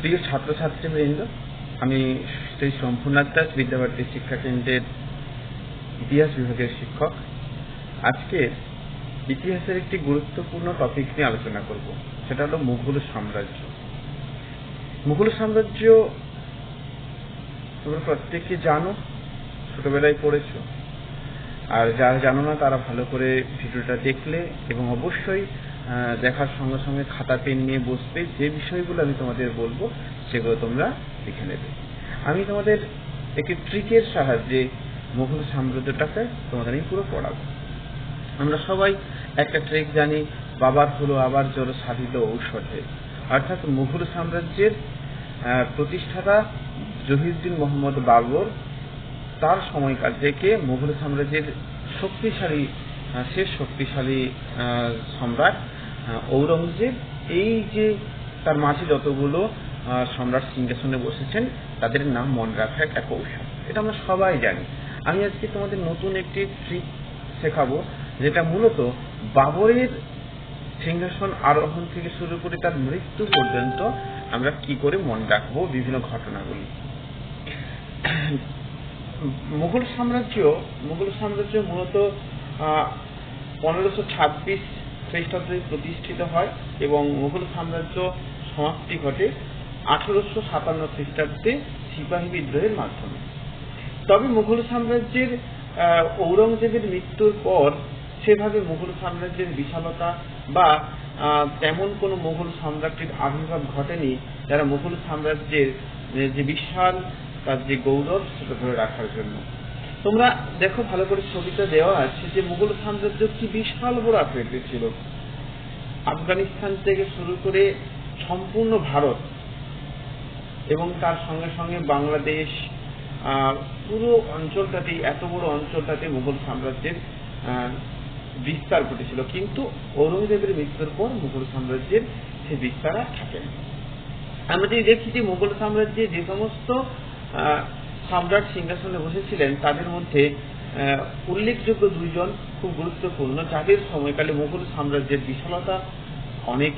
প্রিয় ছাত্রছাত্রীবৃন্দ আমি শ্রী সম্পূর্ণাথ দাস বিদ্যাভারতী শিক্ষা কেন্দ্রের ইতিহাস বিভাগের শিক্ষক। আজকে ইতিহাসের একটি গুরুত্বপূর্ণ টপিক নিয়ে আলোচনা করব, সেটা হলো মুঘল সাম্রাজ্য। মুঘল সাম্রাজ্য তোমরা প্রত্যেকে জানো, ছোটবেলায় পড়েছো, আর যারা জানো না তারা ভালো করে ভিডিওটা দেখলে এবং অবশ্যই দেখার সঙ্গে সঙ্গে খাতা, পেন নিয়ে বসবে। যে বিষয়গুলো আমি তোমাদের বলব, সেগুলো তোমরা লিখে নেবে। আমি তোমাদের একটি ট্রিকের সাহায্যে মুঘল সাম্রাজ্যটাকে তোমাদের আমি পুরো পড়াবো। আমরা সবাই একটা ট্রিক জানি, বাবার হলো আবার জোর সাধিত ঔষধে। অর্থাৎ মুঘল সাম্রাজ্যের প্রতিষ্ঠাতা জহিরুদ্দিন মোহাম্মদ বাবর তার সময়কাল থেকে মুঘল সাম্রাজ্যের শক্তিশালী শেষ শক্তিশালী সম্রাট ঔরঙ্গজেব, এই যে তার মাঝে যতগুলো সম্রাট সিংহাসনে বসেছেন, তাদের নাম মনে রাখা একটা কৌশল এটা আমরা সবাই জানি। আমি আজকে তোমাদের নতুন একটি ট্রিক শেখাবো, যেটা মূলত বাবরের সিংহাসন আরোহণ থেকে শুরু করে তার মৃত্যু পর্যন্ত আমরা কি করে মনে রাখব বিভিন্ন ঘটনাগুলি। মুঘল সাম্রাজ্য মুঘল সাম্রাজ্য মূলত পনেরোশো ছাব্বিশ খ্রিস্টাব্দে প্রতিষ্ঠিত হয় এবং মুঘল সাম্রাজ্য সমাপ্তি ঘটে আঠারোশো সাতান্ন খ্রিস্টাব্দে সিপাহী বিদ্রোহের মাধ্যমে। তবে মুঘল সাম্রাজ্যের ঔরঙ্গজেবের মৃত্যুর পর সেভাবে মুঘল সাম্রাজ্যের বিশালতা বা তেমন কোনো মুঘল সম্রাটের আবির্ভাব ঘটেনি। যারা মুঘল সাম্রাজ্যের, যে বিশাল তার যে গৌরব সেটা ধরে রাখার জন্য। তোমরা দেখো ভালো করে ছবিটা দেওয়া আছে যে মুঘল সাম্রাজ্য কি বিশাল বড় আকৃতির ছিল। আফগানিস্তান থেকে শুরু করে সম্পূর্ণ ভারত এবং তার সঙ্গে সঙ্গে বাংলাদেশ পুরো অঞ্চলটাতে এত বড় অঞ্চলটাতে মুঘল সাম্রাজ্যের বিস্তার ঘটেছিল। কিন্তু ঔরঙ্গজেবের মৃত্যুর পর মুঘল সাম্রাজ্যের সে বিস্তার আর থাকেনি আমরা যদি দেখি যে মুঘল সাম্রাজ্যে যে সমস্ত সম্রাট সিংহাসনে বসেছিলেন, তাদের মধ্যে উল্লেখযোগ্য দুইজন খুব গুরুত্বপূর্ণ। যাদের সময়কালে মুঘল সাম্রাজ্যের বিশালতা অনেক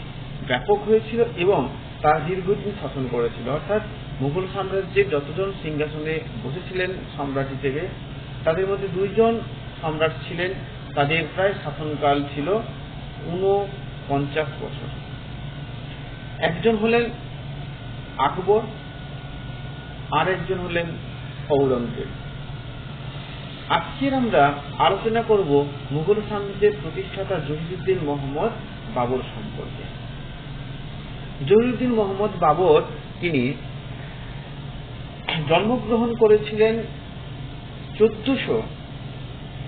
ব্যাপক হয়েছিল এবং তারা দীর্ঘদিন শাসন করেছিল। অর্থাৎ মুঘল সাম্রাজ্যের যতজন সিংহাসনে বসেছিলেন সম্রাট হিসেবে তাদের মধ্যে দুইজন সম্রাট ছিলেন, তাদের প্রায় শাসনকাল ছিল ঊনপঞ্চাশ বছর। একজন হলেন আকবর আর একজন হলেন ঔরঙ্গজেব আজকের আমরা আলোচনা করব মুঘল সাম্রাজ্যের প্রতিষ্ঠাতা জহিরুদ্দিন মোহাম্মদ বাবর সম্পর্কে। জহিরুদ্দিন মোহাম্মদ বাবর তিনি জন্মগ্রহণ করেছিলেন চোদ্দশো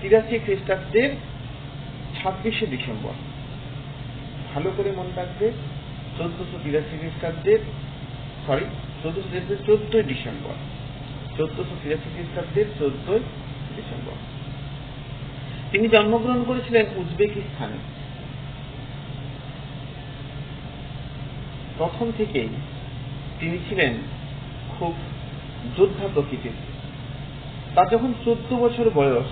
তিরাশি খ্রিস্টাব্দের ছাব্বিশে ডিসেম্বর। ভালো করে মনে রাখবে, চোদ্দশো তিরাশি খ্রিস্টাব্দের সরি চোদ্দশো চোদ্দই ডিসেম্বর। চোদ্দশো তিরাশি খ্রিস্টাব্দের চোদ্দই ডিসেম্বর। তিনি জন্মগ্রহণ করেছিলেন উজবেকিস্তানে। প্রথম থেকেই তিনি ছিলেন খুব যোদ্ধা প্রকৃতির। তার যখন চোদ্দ বছর বয়স,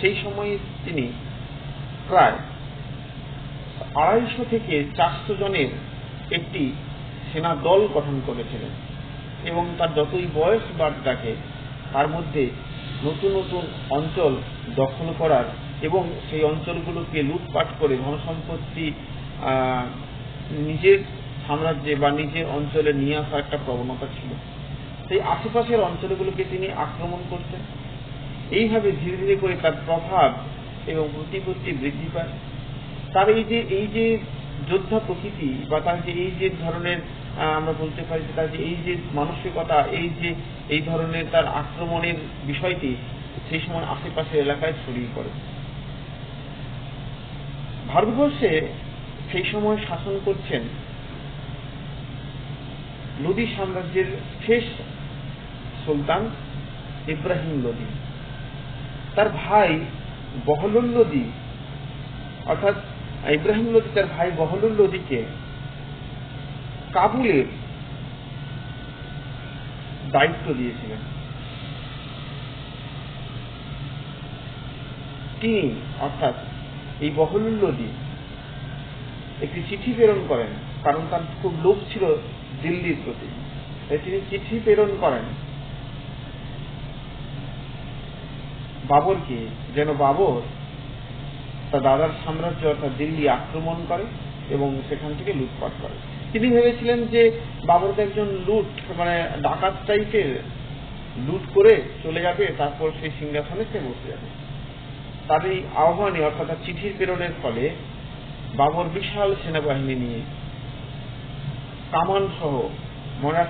সেই সময়ে তিনি প্রায় আড়াইশো থেকে চারশো জনের একটি সেনা দল গঠন করেছিলেন। এবং তার যতই বয়স বাড়তে থাকে তার মধ্যে নতুন নতুন অঞ্চল দখল করার এবং সেই অঞ্চলগুলোকে লুটপাট করে ধনসম্পত্তি আহ, নিজের সাম্রাজ্যে বা নিজের অঞ্চলে নিয়ে আসার একটা প্রবণতা ছিল। সেই আশেপাশের অঞ্চলগুলোকে তিনি আক্রমণ করতেন। এইভাবে ধীরে ধীরে করে তার প্রভাব এবং প্রতিপত্তি বৃদ্ধি পায়। তার এই যে এই যে যোদ্ধা প্রকৃতি বা তার যে এই যে ধরনের আমরা বলতে পারি তার যে এই যে মানসিকতা, এই যে এই ধরনের তার আক্রমণের বিষয়টি, সেই সময় আশেপাশের এলাকায় ছড়িয়ে পড়ে। ভারতবর্ষে সেই সময় শাসন করছেন লোদি সাম্রাজ্যের শেষ সুলতান ইব্রাহিম লোদি। তার ভাই বহলুল লোদি, অর্থাৎ ইব্রাহিম লোদি তার ভাই বহলুল লোদিকে কাবুলের দায়িত্ব দিয়েছিলেন। তিনি অর্থাৎ এই বহলুল লোদি একটি চিঠি প্রেরণ করেন, কারণ তার খুব লোভ ছিল দিল্লির প্রতি। তিনি চিঠি প্রেরণ করেন, বাবরকে, যেন বাবর তার দাদার সাম্রাজ্য অর্থাৎ দিল্লি আক্রমণ করে এবং সেখান থেকে লুটপাট করে। তিনি ভেবেছিলেন যে বাবর একজন লুট মানে ডাকাত টাইপের লুট করে চলে যাবে, তারপর সেই সিংহাসনে সে বসে যাবে। তার এই আহ্বানে, অর্থাৎ চিঠির প্রেরণের ফলে বাবর বিশাল সেনাবাহিনী নিয়ে কামান সহ মনে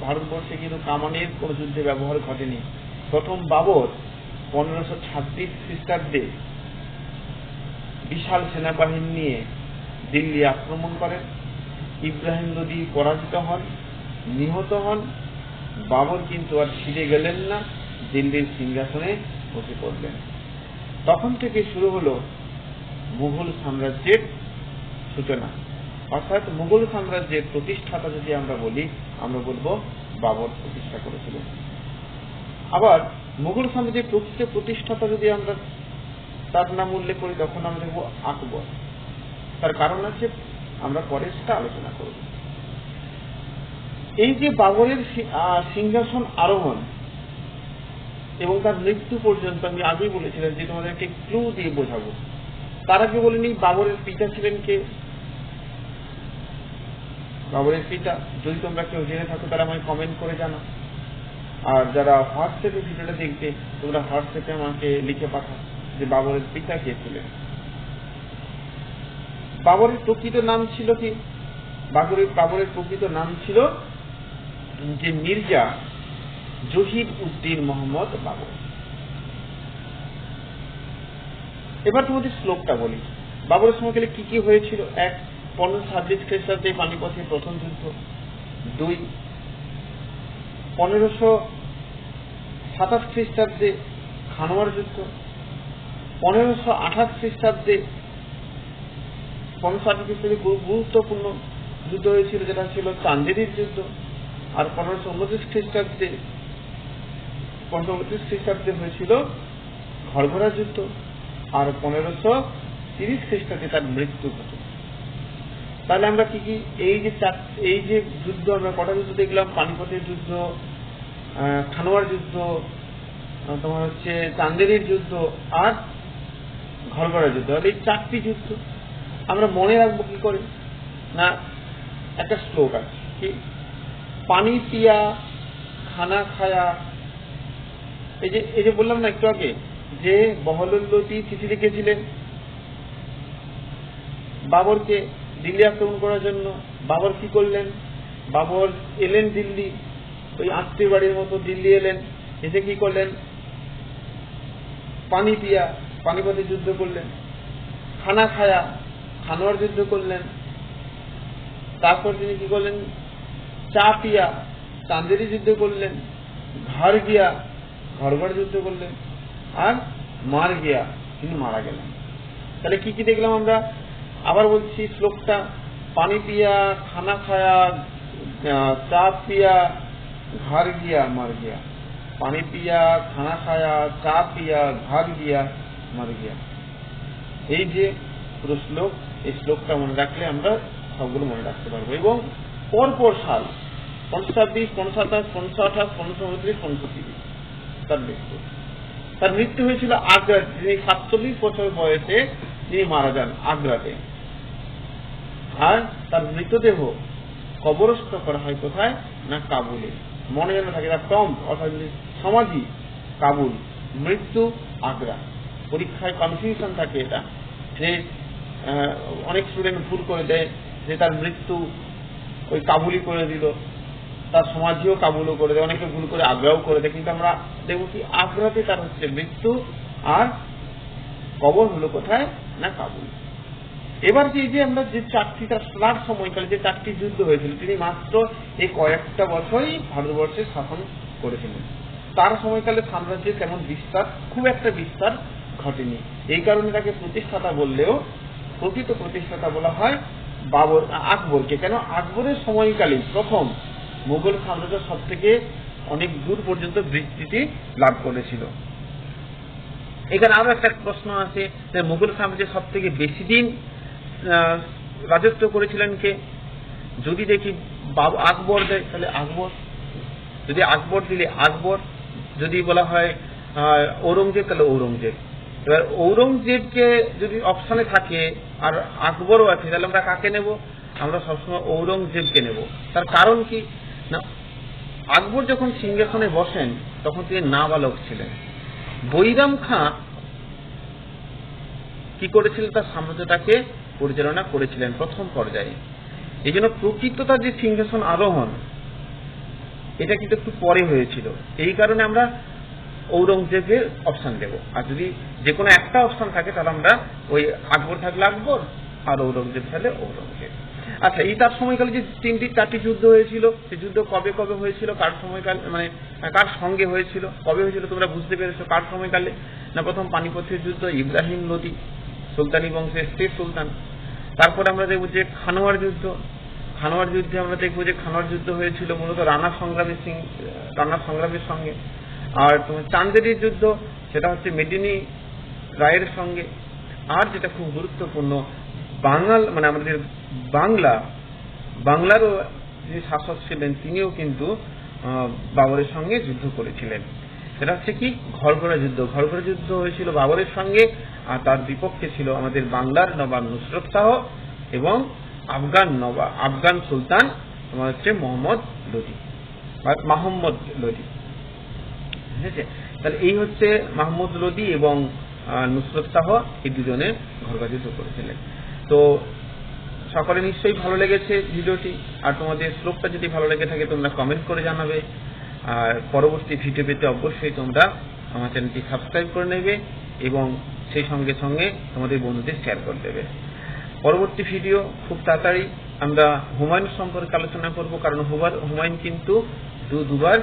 ভারতবর্ষে কিন্তু কামানের কোন যুদ্ধে ব্যবহার ঘটেনি। প্রথম বাবর পনেরোশো ছাব্বিশ খ্রিস্টাব্দে বিশাল সেনাবাহিনী নিয়ে দিল্লি আক্রমণ করেন। ইব্রাহিম লোদি পরাজিত হন, নিহত হন। বাবর কিন্তু আর ফিরে গেলেন না। দিল্লির সিংহাসনে বসে পড়লেন। তখন থেকে শুরু হলো মুঘল সাম্রাজ্যের সূচনা। অর্থাৎ মুঘল সাম্রাজ্যের প্রতিষ্ঠাতা যদি আমরা বলি, আমরা বলব বাবর প্রতিষ্ঠা করেছিলেন। আবার মুঘল সাম্রাজ্যের প্রকৃত প্রতিষ্ঠাতা যদি আমরা তার নাম উল্লেখ করি, তখন আমরা দেখব আকবর। তার কারণ আছে আমরা পরে সেটা আলোচনা করব। এই যে বাবরের সিংহাসন আরোহণ এবং তার মৃত্যু পর্যন্ত আমি আগেই বলেছিলাম যে তোমাদেরকে ক্লু দিয়ে বোঝাবো। তার আগে বলিনি বাবরের পিতা ছিলেন কে? বাবরের পিতা, যদি তোমরা কেউ জেনে থাকো, তারা আমায় কমেন্ট করে জানো আর যারা হোয়াটসঅ্যাপে ভিডিওটা দেখবে, তোমরা হোয়াটসঅ্যাপে আমাকে লিখে পাঠাও যে বাবরের পিতা কে ছিলেন। বাবরের প্রকৃত নাম ছিল কি? বাবরের বাবরের প্রকৃত নাম ছিল যে মির্জা জহির উদ্দিন মোহাম্মদ বাবর। এবার তোমাদের শ্লোকটা বলি। বাবরের সময়কালে কি কি হয়েছিল? এক, পনেরো ছাব্বিশ খ্রিস্টাব্দে পানিপথের প্রথম যুদ্ধ। দুই, পনেরোশো সাতাশ খ্রিস্টাব্দে খানোয়ার যুদ্ধ। পনেরোশো আঠাশ খ্রিস্টাব্দে পনেরোশো খ্রিস্টাব্দে গুরুত্বপূর্ণ যুদ্ধ হয়েছিল, যেটা ছিল চান্দেরির যুদ্ধ। আর পনেরোশো উনত্রিশ খ্রিস্টাব্দে পনেরোশো উনত্রিশ খ্রিস্টাব্দে হয়েছিল ঘরঘরা যুদ্ধ। আর পনেরোশো তিরিশ খ্রিস্টাব্দে তার মৃত্যু ঘটে। তাহলে আমরা কি কি, এই যে এই যে যুদ্ধ, আমরা কটা যুদ্ধ দেখলাম? পানিপথের যুদ্ধ খানোয়ার যুদ্ধ তোমার হচ্ছে চান্দেরির যুদ্ধ আর ঘরগড়া যুদ্ধ। এই চারটি যুদ্ধ আমরা মনে রাখব কি করে? না, একটা শ্লোক আছে কি? পানি পিয়া, খানা খায়া। এই যে এই যে বললাম না একটু আগে, যে বহলুল্লতি চিঠি লিখেছিলেন, বাবরকে দিল্লি আক্রমণ করার জন্য, বাবর কি করলেন? বাবর এলেন দিল্লি, ওই আত্মীয় বাড়ির মতো দিল্লি এলেন, এসে কি করলেন? পানি পিয়া, পানিপথে যুদ্ধ করলেন, খানা খায়া খানোয়ার যুদ্ধ করলেন। তারপর তিনি কি করলেন? চা পিয়া, চান্দেরি যুদ্ধ করলেন। ঘর গিয়া ঘরঘর যুদ্ধ করলেন। আর মার গিয়া তিনি মারা গেলেন। তাহলে কি কি দেখলাম আমরা? আবার বলছি শ্লোকটা, পানি পিয়া, খানা খায়া চা পিয়া, ঘর গিয়া, মার গিয়া। পানি পিয়া, খানা খায়া, চা পিয়া, ঘর গিয়া, মার গিয়া। এই যে পুরো শ্লোক। এই শ্লোকটা মনে রাখলে আমরা সবগুলো মনে রাখতে পারব। এবং পরপর সাল উনত্রিশ পনেরোশো তিরিশ, তার মৃত্যু। তার মৃত্যু হয়েছিল আগ্রা সাতচল্লিশ বছর বয়সে তিনি মারা যান আগ্রাতে। আর তার মৃতদেহ কবরস্থ করা হয় কোথায়? না কাবুলে। মনে যেন থাকে তার টম, অর্থাৎ সমাধি, কাবুল, মৃত্যু আগ্রা। পরীক্ষায় কনফিউশন থাকে এটা, যে অনেক স্টুডেন্ট ভুল করে দেয়, যে তার মৃত্যু ওই কাবুলি করে দিল, তার সমাধিও কাবুলও করে দেয়, অনেকে ভুল করে আগ্রাও করে দেয়, কিন্তু আমরা দেখব কি আগ্রাতে তার হচ্ছে মৃত্যু আর কবর হলো কোথায়? না কাবুল। এবার যে যে আমরা যে চারটি, তার তার সময়কালে যে চারটি যুদ্ধ হয়েছিল, তিনি মাত্র এই কয়েকটা বছরই ভারতবর্ষে শাসন করেছিলেন। তার সময়কালে সাম্রাজ্যের তেমন বিস্তার, খুব একটা বিস্তার ঘটেনি। এই কারণে তাকে প্রতিষ্ঠাতা বললেও প্রকৃত প্রতিষ্ঠাতা বলা হয় বাবর আকবরকে। কেন? আকবরের সময়কালে প্রথম মুঘল সাম্রাজ্য সব থেকে অনেক দূর পর্যন্ত বিস্তৃতি লাভ করেছিল। এখানে আরও একটা প্রশ্ন আছে যে মুঘল সাম্রাজ্যের সব থেকে বেশি দিন রাজত্ব করেছিলেন কে? যদি দেখি বাবু আকবর দেয়, তাহলে আকবর। যদি আকবর দিলে আকবর, যদি বলা হয় ঔরঙ্গজেব, তাহলে ঔরঙ্গজেব। এবার ঔরঙ্গজেবকে যদি অপশনে থাকে আর আকবরও আছে, তাহলে আমরা কাকে নেব? আমরা সবসময় ঔরঙ্গজেবকে নেব। তার কারণ কি? না, আকবর যখন সিংহাসনে বসেন, তখন তিনি নাবালক ছিলেন। বৈরাম খাঁ কি করেছিলেন? তার সাম্রাজ্যটাকে পরিচালনা করেছিলেন প্রথম পর্যায়ে। এই জন্য প্রকৃত তার যে সিংহাসন আরোহণ, এটা কিন্তু একটু পরে হয়েছিল। এই কারণে আমরা ঔরঙ্গজেবের অপশন দেব। আর যদি যে কোনো একটা অপশন থাকে, তাহলে আমরা ওই আকবর থাকলে আকবর, আর ঔরঙ্গজেব থাকলে ঔরঙ্গজেব। আচ্ছা এই তার সময়কালে যে তিনটি, চারটি যুদ্ধ হয়েছিল, সেই যুদ্ধ কবে কবে হয়েছিল, কার সময়কাল মানে কার সঙ্গে হয়েছিল, কবে হয়েছিল, তোমরা বুঝতে পেরেছ কার সময়কালে? না, প্রথম পানিপথের যুদ্ধ, ইব্রাহিম লোদি সুলতানি বংশের শেষ সুলতান। তারপরে আমরা দেখব যে খানোয়ার যুদ্ধ। খানোয়ার যুদ্ধে আমরা দেখব যে খানোয়ার যুদ্ধ হয়েছিল মূলত রানা সংগ্রামের সিং রানা সংগ্রামের সঙ্গে। আর তোমার যুদ্ধ, সেটা হচ্ছে মেদিনী রায়ের সঙ্গে। আর যেটা খুব গুরুত্বপূর্ণ, বাঙাল মানে আমাদের বাংলা, বাংলারও যে শাসক ছিলেন, তিনিও কিন্তু বাবরের সঙ্গে যুদ্ধ করেছিলেন। সেটা হচ্ছে কি? ঘরঘরা যুদ্ধ। ঘরঘরা যুদ্ধ হয়েছিল বাবরের সঙ্গে, আর তার বিপক্ষে ছিল আমাদের বাংলার নবাব নুসরত শাহ এবং আফগান নবাব আফগান সুলতান, তোমার হচ্ছে মোহাম্মদ লোদি মাহমদ লোদি তাহলে এই হচ্ছে মাহমুদ লোদি এবং নুসরত শাহ এই দুজনে যুদ্ধ করেছিলেন তো সকলে নিশ্চয়ই ভালো লেগেছে ভিডিওটি। আর তোমাদের শ্লোকটা যদি ভালো লেগে থাকে, তোমরা কমেন্ট করে জানাবে। আর পরবর্তী ভিডিও পেতে অবশ্যই তোমরা আমার চ্যানেলটি সাবস্ক্রাইব করে নেবে এবং সেই সঙ্গে সঙ্গে তোমাদের বন্ধুদের শেয়ার করে দেবে। পরবর্তী ভিডিও খুব তাড়াতাড়ি আমরা হুমায়ুন সম্পর্কে আলোচনা করব, কারণ হুমায়ুন কিন্তু দু দুবার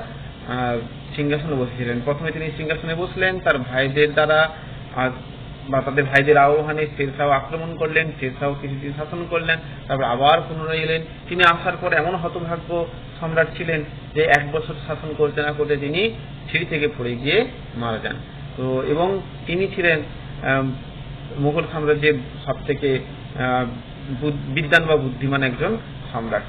সিংহাসনে বসেছিলেন। প্রথমে তিনি সিংহাসনে বসলেন, তার ভাইদের দ্বারা বা তাদের ভাইদের আহ্বানে শেরশাহ আক্রমণ করলেন, শেরশাহ কিছুদিন শাসন করলেন, তারপর আবার পুনরায় এলেন। তিনি আসার পর এমন হতভাগ্য সম্রাট ছিলেন যে এক বছর শাসন করতে না করতে তিনি সিঁড়ি থেকে পড়ে গিয়ে মারা যান। তো, এবং তিনি ছিলেন মুঘল সাম্রাজ্যের সব থেকে বিদ্যান বা বুদ্ধিমান একজন সম্রাট।